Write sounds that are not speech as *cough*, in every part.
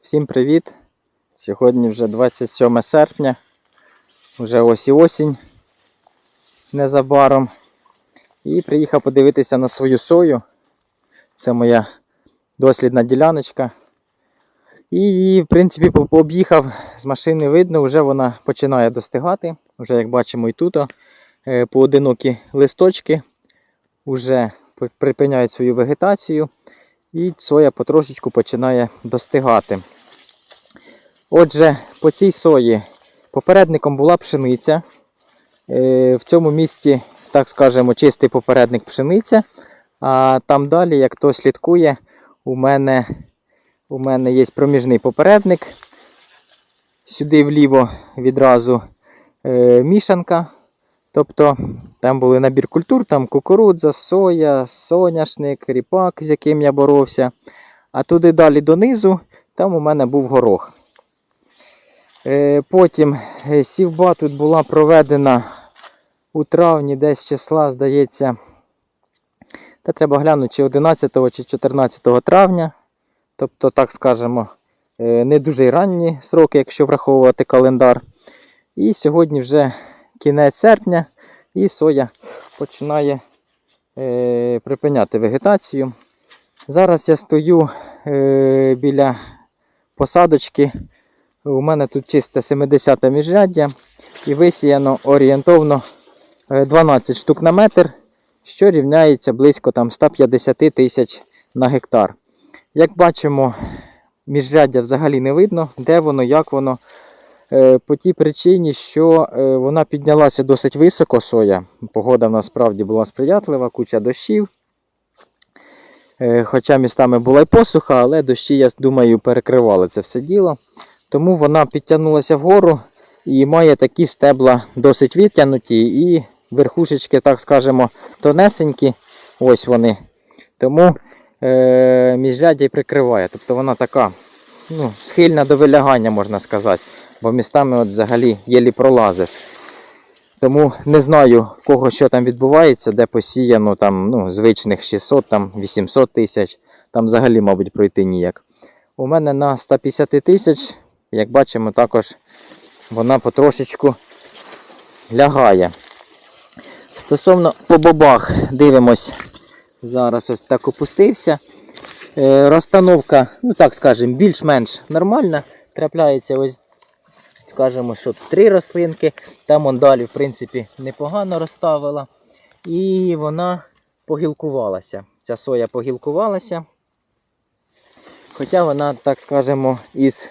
Всім привіт! Сьогодні вже 27 серпня, вже ось і осінь незабаром. І приїхав подивитися на свою сою. Це моя дослідна діляночка. І в принципі, по- пооб'їхав з машини видно, вже вона починає достигати. Вже, як бачимо, і тут е, поодинокі листочки вже припиняють свою вегетацію. І соя потрошечку починає достигати. Отже, по цій сої попередником була пшениця. Е, В цьому місці, так скажемо, чистий попередник пшениця. А там далі, як хто слідкує, у мене, у мене є проміжний попередник. Сюди вліво відразу е, мішанка. Тобто там були набір культур, там кукурудза, соя, соняшник, ріпак, з яким я боровся. А туди далі донизу, там у мене був горох. Е, Потім е, сівба тут була проведена у травні, десь числа, здається, та треба глянути, чи 11 чи 14 травня. Тобто, так скажемо, е, не дуже ранні сроки, якщо враховувати календар. І сьогодні вже кінець серпня, і соя починає е, припиняти вегетацію. Зараз я стою е, біля посадочки. У мене тут чисте 70 міжряддя і висіяно орієнтовно е, 12 штук на метр, що рівняється близько там, 150 тисяч на гектар. Як бачимо, міжряддя взагалі не видно, де воно, як воно. Е, По тій причині, що е, вона піднялася досить високо соя. Погода в нас справді була сприятлива, куча дощів. Е, Хоча містами була й посуха, але дощі, я думаю, перекривали це все діло. Тому вона підтягнулася вгору і має такі стебла досить відтягнуті і верхушечки, так скажемо, тонесенькі. Ось вони. Тому е, міжряддя прикриває. Тобто вона така ну, схильна до вилягання, можна сказати. Бо містами от взагалі єлі пролазиш. Тому не знаю, в кого що там відбувається, де посіяно там, ну, звичних 600, там 800 тисяч. Там взагалі, мабуть, пройти ніяк. У мене на 150 тисяч, як бачимо, також вона потрошечку лягає. Стосовно по бобах, дивимось, зараз ось так опустився. Е, розстановка, ну так скажемо, більш-менш нормальна. Трапляється ось, скажімо, що три рослинки. Там он далі, в принципі, непогано розставила. І вона погілкувалася. Ця соя погілкувалася. Хоча вона, так скажемо, із.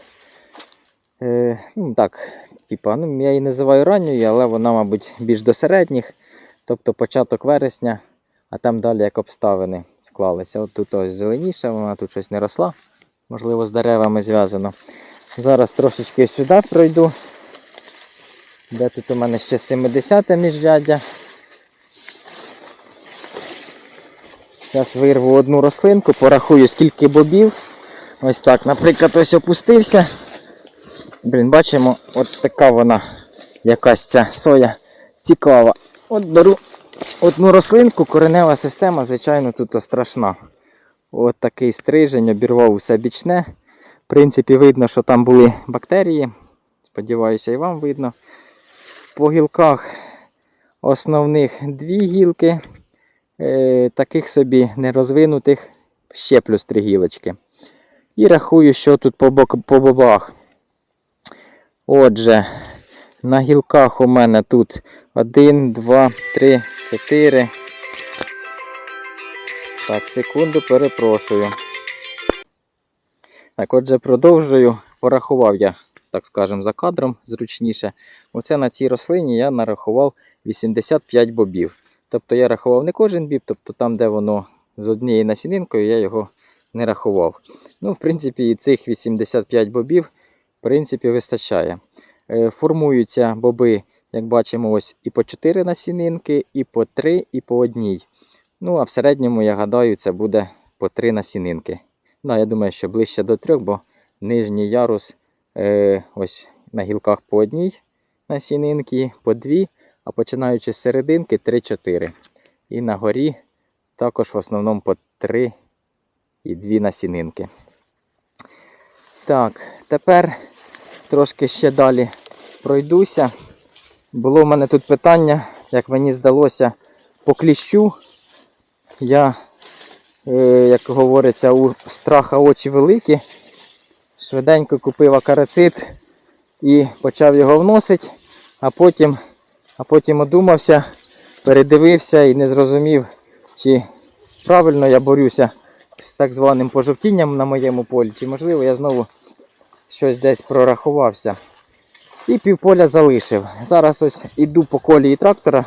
Е, ну так, типа, ну, я її називаю ранньою, але вона, мабуть, більш до середніх. Тобто початок вересня, а там далі як обставини склалися. От тут ось зеленіша, вона тут щось не росла. Можливо, з деревами зв'язано. Зараз трошечки сюди пройду. Де тут у мене ще 70 міжряддя. Зараз вирву одну рослинку, порахую скільки бобів. Ось так, наприклад, ось опустився. Блін, бачимо, от така вона якась ця соя цікава. От беру одну рослинку, коренева система, звичайно, тут страшна. От такий стрижень, обірвав усе бічне. В принципі, видно, що там були бактерії. Сподіваюся, і вам видно. По гілках основних дві гілки, е, таких собі нерозвинутих, ще плюс три гілочки. І рахую, що тут по, бобах. Отже, на гілках у мене тут 1, 2, 3, 4. Так, секунду, перепрошую. Так, отже, продовжую. Порахував я, так скажемо, за кадром зручніше. Оце на цій рослині я нарахував 85 бобів. Тобто я рахував не кожен біб, тобто там, де воно з однією насінинкою, я його не рахував. Ну, в принципі, і цих 85 бобів, в принципі, вистачає. Е, Формуються боби, як бачимо, ось і по 4 насінинки, і по 3, і по одній. Ну, а в середньому, я гадаю, це буде по 3 насінинки. Ну, я думаю, що ближче до 3, бо нижній ярус е, ось на гілках по одній насінинки, по 2, а починаючи з серединки 3-4. І на горі також в основному по 3 і 2 насінинки. Так, тепер трошки ще далі пройдуся. Було в мене тут питання, як мені здалося, по кліщу. Я, як говориться, у страха очі великі. Швиденько купив акарацит і почав його вносити, а потім, а потім одумався, передивився і не зрозумів, чи правильно я борюся з так званим пожовтінням на моєму полі, чи можливо я знову щось десь прорахувався. І півполя залишив. Зараз ось іду по колії трактора,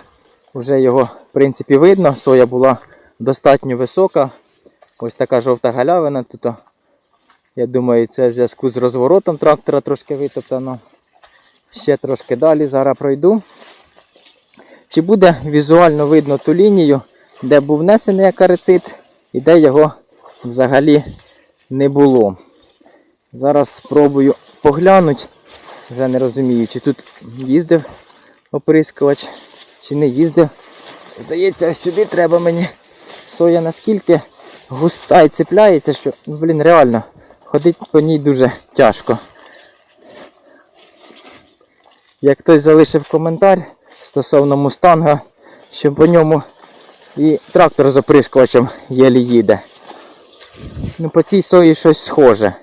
вже його в принципі видно. Соя була достатньо висока. Ось така жовта галявина тут. Я думаю, це в зв'язку з розворотом трактора трошки витоптано. Ще трошки далі зараз пройду. Чи буде візуально видно ту лінію, де був внесений акарицид і де його взагалі не було. Зараз спробую поглянути. Вже не розумію, чи тут їздив оприскувач, чи не їздив. Здається, сюди треба мені соя наскільки густа і цепляється, що, ну, блін, реально, ходити по ній дуже тяжко. Як хтось залишив коментар стосовно мустанга, що по ньому і трактор з оприскувачем єлі їде. Ну, по цій сої щось схоже.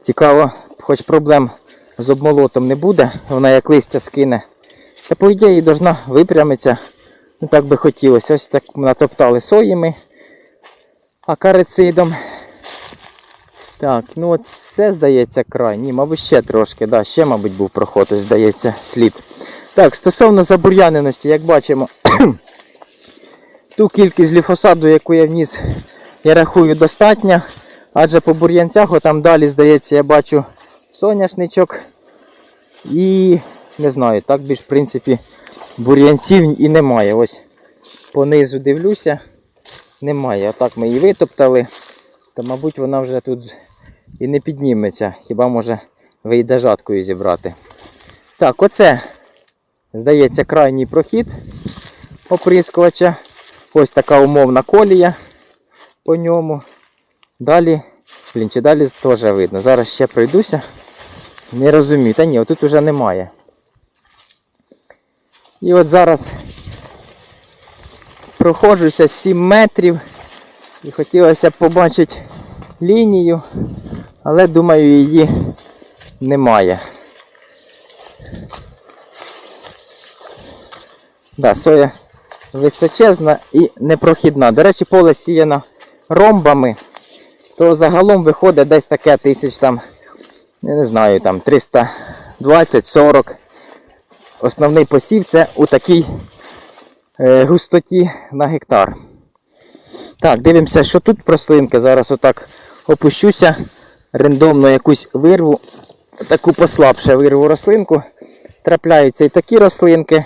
Цікаво, хоч проблем з обмолотом не буде, вона як листя скине. Та по ідеї должна випрямитися. Ну так би хотілося. Ось так натоптали соями, акарицидом. Так, ну от це здається край. Ні, мабуть, ще трошки, да, ще, мабуть, був проход, ось здається, слід. Так, стосовно забур'яненості, як бачимо, *clears throat* ту кількість гліфосаду, яку я вніс, я рахую достатньо. Адже по бур'янцях, отам далі, здається, я бачу соняшничок. І не знаю, так більш в принципі бур'янців і немає. Ось понизу дивлюся, немає. Отак ми її витоптали, то мабуть вона вже тут і не підніметься. Хіба може вийде жаткою зібрати. Так, оце, здається, крайній прохід оприскувача. Ось така умовна колія по ньому. Далі, блін, чи далі теж видно. Зараз ще пройдуся. Не розумію. Та ні, отут вже немає. І от зараз проходжуся 7 метрів. І хотілося б побачити лінію, але думаю, її немає. Да, соя височезна і непрохідна. До речі, поле сіяно ромбами, то загалом виходить десь таке тисяч там, я не знаю, там 320-40. Основний посів це у такій густоті на гектар. Так, дивимося, що тут прослинки. Зараз отак опущуся, рандомно якусь вирву, таку послабше вирву рослинку. Трапляються і такі рослинки.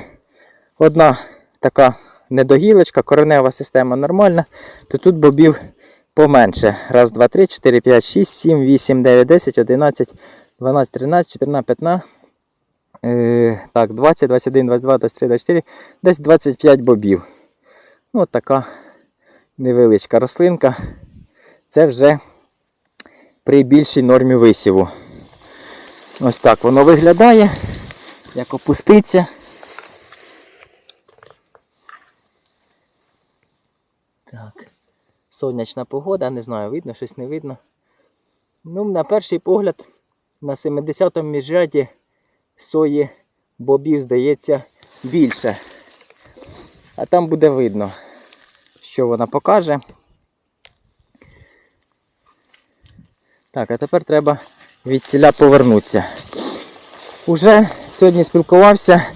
Одна така недогілочка, коренева система нормальна, то тут бобів поменше. Раз, два, три, 4, 5, 6, 7, 8, 9, 10, 11, 12, 13, 14, 15. Е, так, 20, 21, 22, 23, 24, десь 25 бобів. Ну, от така невеличка рослинка. Це вже при більшій нормі висіву. Ось так воно виглядає. Як опуститься. Так. Сонячна погода, не знаю, видно, щось не видно. Ну, на перший погляд, на 70-му міжряді сої бобів, здається, більше. А там буде видно, що вона покаже. Так, а тепер треба від ціля повернутися. Уже сьогодні спілкувався,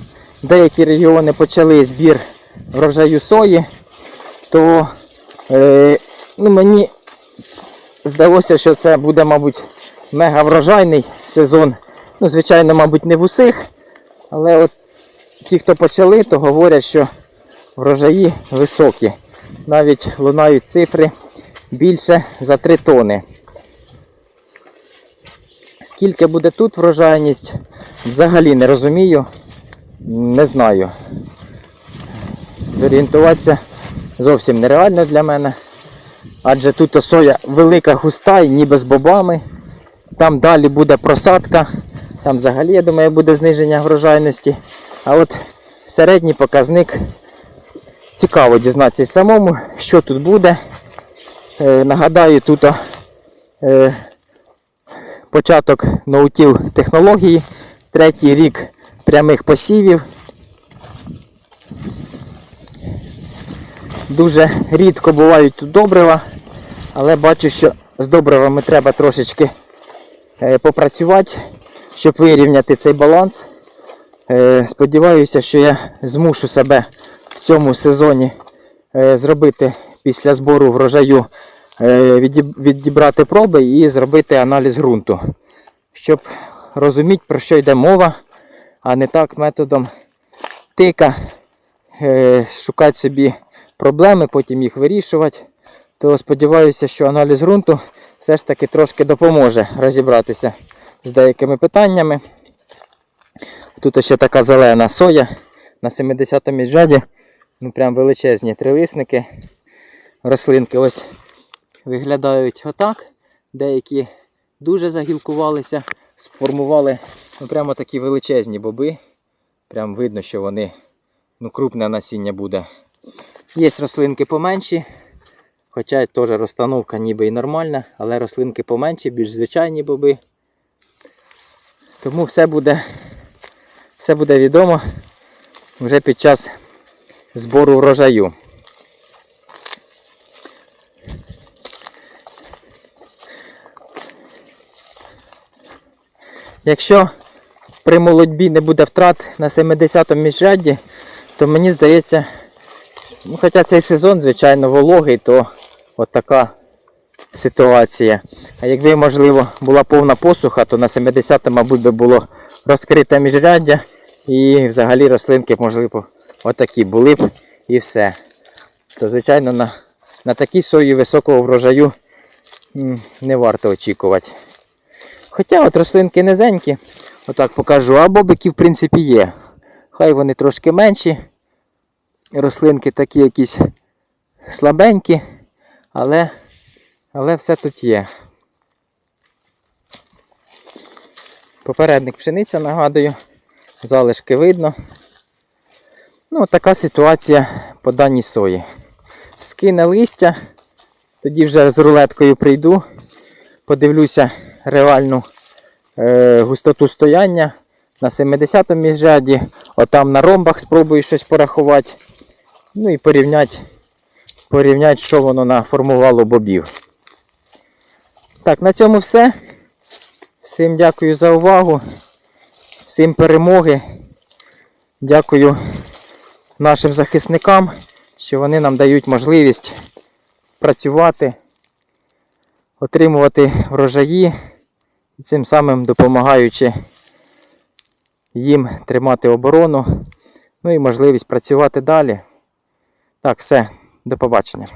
деякі регіони почали збір врожаю сої, то е, ну, мені здалося, що це буде, мабуть, мега врожайний сезон. Ну, звичайно, мабуть, не в усіх, але от ті, хто почали, то говорять, що врожаї високі. Навіть лунають цифри більше за 3 тони. Скільки буде тут врожайність, взагалі не розумію, не знаю. Зорієнтуватися зовсім нереально для мене. Адже тут соя велика густа і ніби з бобами. Там далі буде просадка. Там взагалі, я думаю, буде зниження врожайності. А от середній показник цікаво дізнатися самому, що тут буде. Е, нагадаю, тут е, початок ноутіл технології, третій рік прямих посівів. Дуже рідко бувають тут добрива, але бачу, що з добривами треба трошечки е, попрацювати, щоб вирівняти цей баланс. Е, Сподіваюся, що я змушу себе в цьому сезоні е, зробити після збору врожаю, е, відібрати проби і зробити аналіз ґрунту, щоб розуміти, про що йде мова, а не так методом тика шукати собі проблеми, потім їх вирішувати. То сподіваюся, що аналіз ґрунту все ж таки трошки допоможе розібратися з деякими питаннями. Тут ще така зелена соя на 70-му міжряді. Ну прям величезні трилисники. Рослинки ось виглядають отак. Деякі дуже загілкувалися, сформували ну, прямо такі величезні боби. Прям видно, що вони ну, крупне насіння буде. Є рослинки поменші, хоча теж розстановка ніби і нормальна, але рослинки поменші, більш звичайні боби. Тому все буде, все буде відомо вже під час збору врожаю. Якщо при молодьбі не буде втрат на 70-му міжрядді, то мені здається, ну, хоча цей сезон, звичайно, вологий, то от ситуація. А якби, можливо, була повна посуха, то на 70-му, мабуть, би було розкрите міжряддя і взагалі рослинки, можливо, отакі були б і все. То, звичайно, на, на такій сої високого врожаю не варто очікувати. Хоча от рослинки низенькі, отак покажу, а бобики в принципі є. Хай вони трошки менші. Рослинки такі якісь слабенькі, але, але все тут є. Попередник пшениця, нагадую, залишки видно. Ну, така ситуація по даній сої. Скине листя, тоді вже з рулеткою прийду, подивлюся реальну е, густоту стояння на 70-му міжряді, отам на ромбах спробую щось порахувати. Ну і порівняти, порівняти, що воно наформувало бобів. Так, на цьому все. Всім дякую за увагу. Всім перемоги. Дякую нашим захисникам, що вони нам дають можливість працювати, отримувати врожаї і цим самим допомагаючи їм тримати оборону, ну і можливість працювати далі. Так, все, до побачення.